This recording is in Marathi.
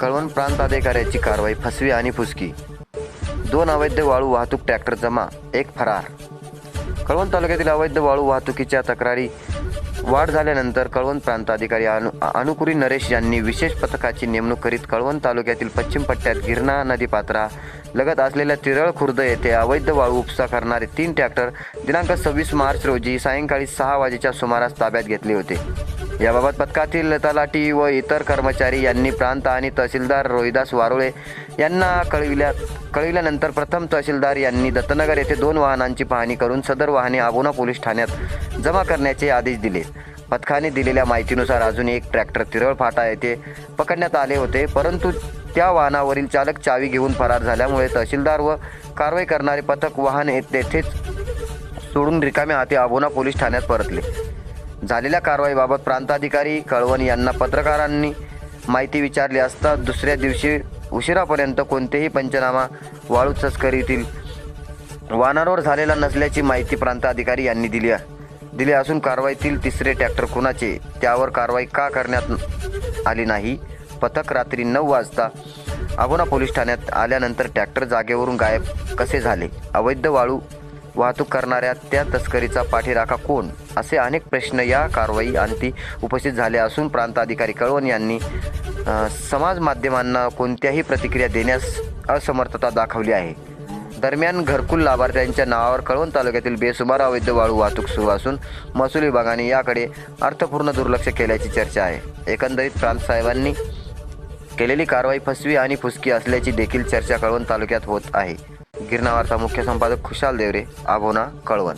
कळवण प्रांत अधिकाऱ्याची कारवाई फसवी आणि फुसकी. दोन अवैध वाळू वाहतूक ट्रॅक्टर जमा एक फरार. कळवण तालुक्यातील अवैध वाळू वाहतुकीच्या तक्रारी वाढ झाल्यानंतर कळवण प्रांत अधिकारी अनु अनुकुरी नरेश यांनी विशेष पथकाची नेमणूक करीत कळवण तालुक्यातील पश्चिम पट्ट्यात गिरणा नदीपात्रा लगत असलेल्या तिरळ खुर्द येथे अवैध वाळू उपसा करणारे तीन ट्रॅक्टर दिनांक सव्वीस मार्च रोजी सायंकाळी सहा वाजेच्या सुमारास ताब्यात घेतले होते. याबाबत पथकातील तलाठी व इतर कर्मचारी यांनी प्रांत आणि तहसीलदार रोहिदास वारुळे यांना कळविल्या कळविल्यानंतर प्रथम तहसीलदार यांनी दत्तनगर येथे दोन वाहनांची पाहणी करून सदर वाहने आबोना पोलीस ठाण्यात जमा करण्याचे आदेश दिले. पथकाने दिलेल्या माहितीनुसार अजून एक ट्रॅक्टर तिरळ फाटा येथे पकडण्यात आले होते परंतु त्या वाहनावरील चालक चावी घेऊन फरार झाल्यामुळे तहसीलदार व कारवाई करणारे पथक वाहन येथे- सोडून रिकाम्या हाती आबोना पोलीस ठाण्यात परतले. झालेल्या कारवाईबाबत प्रांताधिकारी कळवण यांना पत्रकारांनी माहिती विचारली असता दुसऱ्या दिवशी उशिरापर्यंत कोणतेही पंचनामा वाळू तस्करीतील वाहनांवर झालेला नसल्याची माहिती प्रांताधिकारी यांनी दिली दिली असून कारवाईतील तिसरे ट्रॅक्टर कुणाचे त्यावर कारवाई का करण्यात आली नाही? पथक रात्री नऊ वाजता अबुना पोलीस ठाण्यात आल्यानंतर ट्रॅक्टर जागेवरून गायब कसे झाले? अवैध वाळू वाहतूक करणाऱ्या त्या तस्करीचा पाठीराखा कोण? असे अनेक प्रश्न या कारवाई अंती उपस्थित झाले असून प्रांताधिकारी कळवण यांनी समाज माध्यमांना कोणत्याही प्रतिक्रिया देण्यास असमर्थता दाखवली आहे. दरम्यान घरकुल लाभार्थ्यांच्या नावावर कळवण तालुक्यातील बेसुमार अवैध वाळू वाहतूक सुरू असून महसूल विभागाने याकडे अर्थपूर्ण दुर्लक्ष केल्याची चर्चा आहे. एकंदरीत प्रांत साहेबांनी केलेली कारवाई फसवी आणि फुसकी असल्याची देखील चर्चा कळवण तालुक्यात होत आहे. गिरणा वार्ता मुख्य संपादक खुशाल देवरे आभोना कळवण